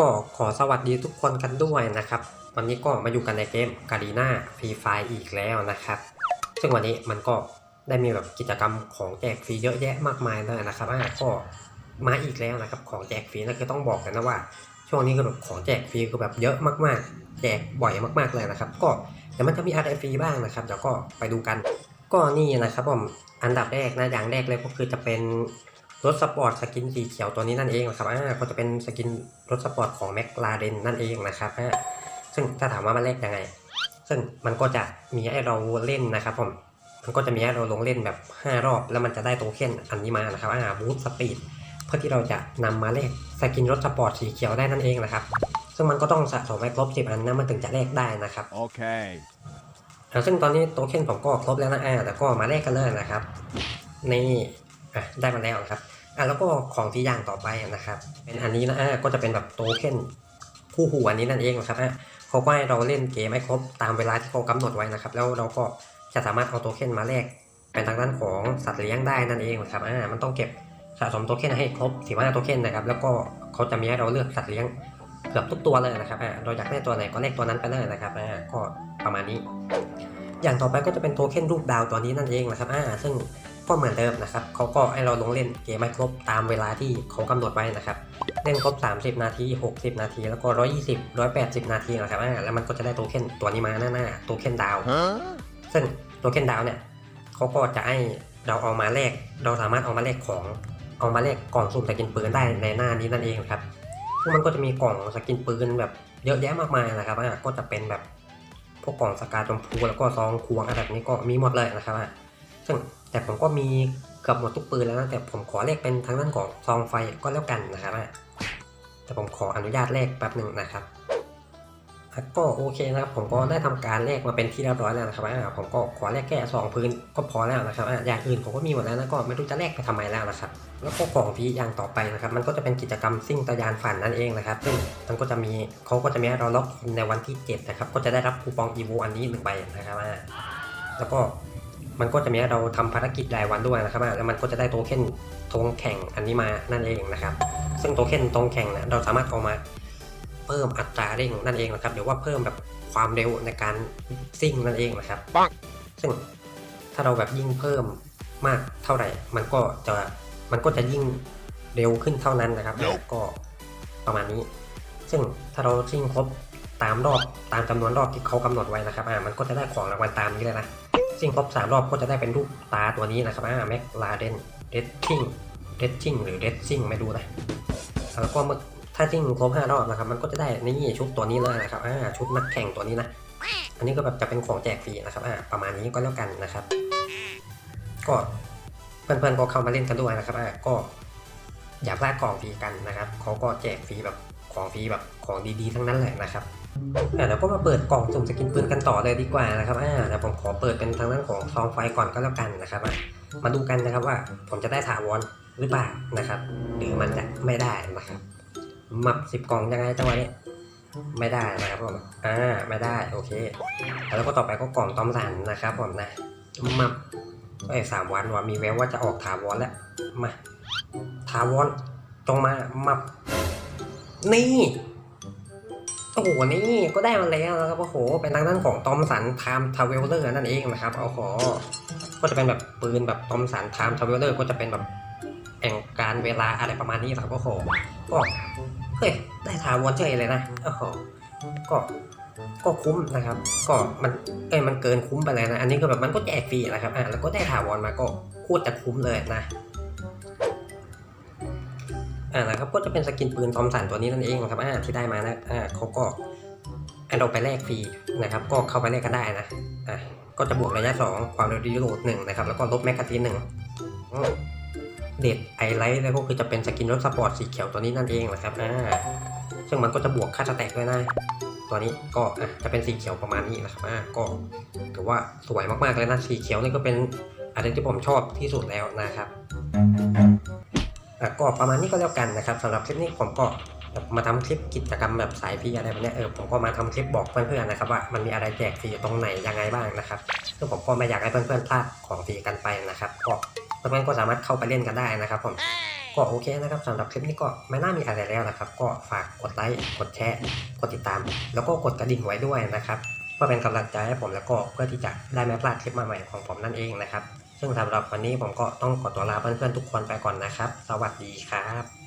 ก็ขอสวัสดีทุกคนกันด้วยนะครับ วันนี้ก็มาอยู่กันในเกมกา r ีนาฟรีไฟอีกแล้วนะครับ ซึ่งวันนี้มันก็ได้มีแบบกิจกรรมของแจกฟรีเยอะแยะมากมายเลยนะครับอ่าก็มาอีกแล้วนะครับของแจกฟรีนั่นคือต้องบอกกันนะว่า ช่วงนี้ก็แบบของแจกฟรีก็แบบเยอะมากๆ แจกบ่อยมากๆเลยนะครับ ก็เดี๋ยวมันจะมีอะไรฟรีบ้างนะครับเดี๋ยวก็ไปดูกัน ก็นี่นะครับผมอันดับแรกนะอย่างแรกเลยก็คือจะเป็น รถสปอร์ตสกินสีเขียวตัวนี้นั่นเองนะครับอ่าก็จะเป็นสกินรถสปอร์ตของแมคลาเรนนั่นเองนะครับอ่าซึ่งถ้าถามว่ามันแลกยังไง ซึ่งมันก็จะมีให้เราเล่นนะครับผมมันก็จะมีให้เราลงเล่นแบบ 5 รอบ แล้วมันจะได้โทเค็นอันนี้มานะครับอ่าบูทสปีดเพื่อที่เราจะนำมาแลกสกินรถสปอร์ตสีเขียวได้นั่นเองนะครับ ซึ่งมันก็ต้องสะสมให้ครบ10อันนะมันถึงจะแลกได้นะครับ Okay. อ่าซึ่งตอนนี้โทเค็นผมก็ครบแล้วนะอ่าแต่ก็มาแลกกันเลยนะครับนี่อะได้มาแล้วนะครับ อะแล้วก็ของที่อย่างต่อไปนะครับ เป็นอันนี้นะอ่าก็จะเป็นแบบโทเค็นคู่หูอันนี้นั่นเองนะครับอะเขาก็ให้เราเล่นเกมให้ครบตามเวลาที่เขากำหนดไว้นะครับ แล้วเราก็จะสามารถเอาโทเค็นมาแลกเป็นทางด้านของสัตว์เลี้ยงได้นั่นเองนะครับอ่ามันต้องเก็บสะสมโทเค็นให้ครบ15โทเค็นนะครับ แล้วก็เขาจะมีให้เราเลือกสัตว์เลี้ยงเกือบทุกตัวเลยนะครับอ่าเราอยากได้ตัวไหนก็แลกตัวนั้นไปเลยนะครับอ่าก็ประมาณนี้ อย่างต่อไปก็จะเป็นโทเค็นรูปดาวตัวนี้นั่นเองนะครับอ่าซึ่ง ก็เหมือนเดิมนะครับเขาก็ให้เราลงเล่นเกมให้ครบตามเวลาที่เขากำหนดไว้นะครับเล่นครบ 30 นาที 60 นาที แล้วก็ 120 180 นาทีนะครับแล้วมันก็จะได้โทเค็นตัวนี้มาหน้าหน้าโทเค็นดาว ซึ่งโทเค็นดาวเนี่ยเขาก็จะให้เราเอามาแลกเราสามารถเอามาแลกของเอามาแลกกล่องสุ่มสกินปืนได้ในหน้านี้นั่นเองครับซึ่งมันก็จะมีกล่องสกินปืนแบบเยอะแยะมากมายนะครับก็จะเป็นแบบพวกกล่องสกาชมพูแล้วก็ซองควงอะไรแบบนี้ก็มีหมดเลยนะครับซึ่ง แต่ผมก็มีเกือบหมดทุกปืนแล้วนะแต่ผมขอเลขเป็นทางด้านของซองไฟก็แล้วกันนะครับอะแต่ผมขออนุญาตเลขแป๊บหนึ่งนะครับก็โอเคนะครับผมก็ได้ทำการเลขมาเป็นที่เรียบร้อยแล้วนะครับผมก็ขอเลขแค่สองพื้นก็พอแล้วนะครับอย่างอื่นผมก็มีหมดแล้วนะก็ไม่รู้จะเลขไปทำไมแล้วนะครับแล้วก็ของพีอย่างต่อไปนะครับมันก็จะเป็นกิจกรรมซิ่งตะยานฝันนั่นเองนะครับซึ่งมันก็จะมีเขาก็จะมีเราล็อกในวันที่7นะครับก็จะได้รับคูปองอีโวอันนี้หนึ่งใบนะครับแล้วก็ มันก็จะมีให้เราทำภารกิจรายวันด้วยนะครับอ่าแล้วมันก็จะได้โทเค็นธงแข่งอันนี้มานั่นเองนะครับ ซึ่งโทเค็นธงแข่งเนะเราสามารถเอามาเพิ่มอัตราเร่งนั่นเองนะครับหรือว่าเพิ่มแบบความเร็วในการซิ่งนั่นเองนะครับปังซึ่งถ้าเราแบบยิ่งเพิ่มมากเท่าไหร่ มันก็จะมันก็จะยิ่งเร็วขึ้นเท่านั้นนะครับ Nope ก็ประมาณนี้ ซึ่งถ้าเราซิ่งครบตามรอบตามจำนวนรอบที่เขากำหนดไว้นะครับอ่ามันก็จะได้ของรางวัลตามนี้เลยนะ ซิ่งครบสามรอบก็จะได้เป็นรูปตาตัวนี้นะครับอ่าแม็กลาเดนเดดชิงเดดชิงหรือเดดซิ่งไม่ดูนะแล้วก็เมื่อถ้าซิ่งครบห้ารอบนะครับมันก็จะได้นี่ชุดตัวนี้เลยนะครับอ่าชุดนักแข่งตัวนี้นะอันนี้ก็แบบจะเป็นของแจกฟรีนะครับอ่าประมาณนี้ก็แล้วกันนะครับ ก็เพื่อนๆก็เข้ามาเล่นกันด้วยนะครับอ่าก็อย่าพลาดของฟรีกันนะครับเขาก็แจกฟรีแบบของฟรีแบบของดีๆ ทั้งนั้นเลยนะครับ อ่าเดี๋ยวก็มาเปิดกล่องสุ่มสกินปืนกันต่อเลยดีกว่านะครับอ่าเดี๋ยวผมขอเปิดเป็นทางด้านของซองไฟก่อนก็แล้วกันนะครับมาดูกันนะครับว่าผมจะได้ถาวรหรือเปล่านะครับ หรือมันจะไม่ได้นะครับมับสิบกล่องยังไงจังหวะนี้ไม่ได้นะครับผมอ่าไม่ได้โอเค แล้วก็ต่อไปก็กล่องตอมสันนะครับผมนะมาไอ้สามวันว่ามีแววว่าจะออกถาวรแล้วมาถาวรจงมามานี่ โอ้โหนี่ก็ได้มาแล้วนะครับโอ้โหเป็นทางด้านของตอมสันไทม์ทาวเวลเลอร์นั่นเองนะครับโอ้โหก็จะเป็นแบบปืนแบบตอมสันไทม์ทาวเวลเลอร์ก็จะเป็นแบบแห่งการเวลาอะไรประมาณนี้ครับโอ้โหก็เฮ้ยได้ถาวรเฉยเลยนะโอ้โหก็ก็คุ้มนะครับ ก็มันเอ้ยมันเกินคุ้มไปเลยนะ อันนี้ก็แบบมันก็แจกฟรีนะครับ อะแล้วก็ได้ถาวรมาก็โคตรจะคุ้มเลยนะ อ่านะครับก็จะเป็นสกินปืนทอมสันตัวนี้นั่นเองนะครับอ่าที่ได้มานะอ่าเขาก็ให้เราไปแลกฟรีนะครับ ก็เข้าไปแลกกันได้นะอะก็จะบวกระยะสองความเร็วรีโหลดหนึ่งนะครับ แล้วก็ลบแมกกาซีนหนึ่งเด็ดไอไลท์แล้วก็คือจะเป็นสกินรถสปอร์ตสีเขียวตัวนี้นั่นเองนะครับอ่าซึ่งมันก็จะบวกค่าสแต็กด้วยนะตัวนี้ก็อะจะเป็นสีเขียวประมาณนี้นะครับอ่าก็ถือว่าสวยมากๆเลยนะสีเขียวนี่ก็เป็นอะไรที่ผมชอบที่สุดแล้วนะครับ ก็ประมาณนี้ก็แล้วกันนะครับสำหรับคลิปนี้ผมก็มาทำคลิปกิจกรรมแบบสายฟรีอะไรแบบนี้เออผมก็มาทำคลิปบอกเพื่อนๆนะครับว่ามันมีอะไรแจกฟรีตรงไหนยังไงบ้างนะครับซึ่งผมก็ไม่อยากให้เพื่อนๆพลาดของฟรีกันไปนะครับก็เพื่อนก็สามารถเข้าไปเล่นกันได้นะครับผมก็โอเคนะครับสำหรับคลิปนี้ก็ไม่น่ามีอะไรแล้วนะครับ ก็ฝากกดไลค์กดแชร์กดติดตาม แล้วก็กดกระดิ่งไว้ด้วยนะครับเพื่อเป็นกำลังใจให้ผมแล้วก็เพื่อที่จะได้ไม่พลาดคลิปใหม่ๆของผมนั่นเองนะครับ ซึ่งสำหรับวันนี้ผมก็ต้องขอตัวลาเพื่อนๆทุกคนไปก่อนนะครับ สวัสดีครับ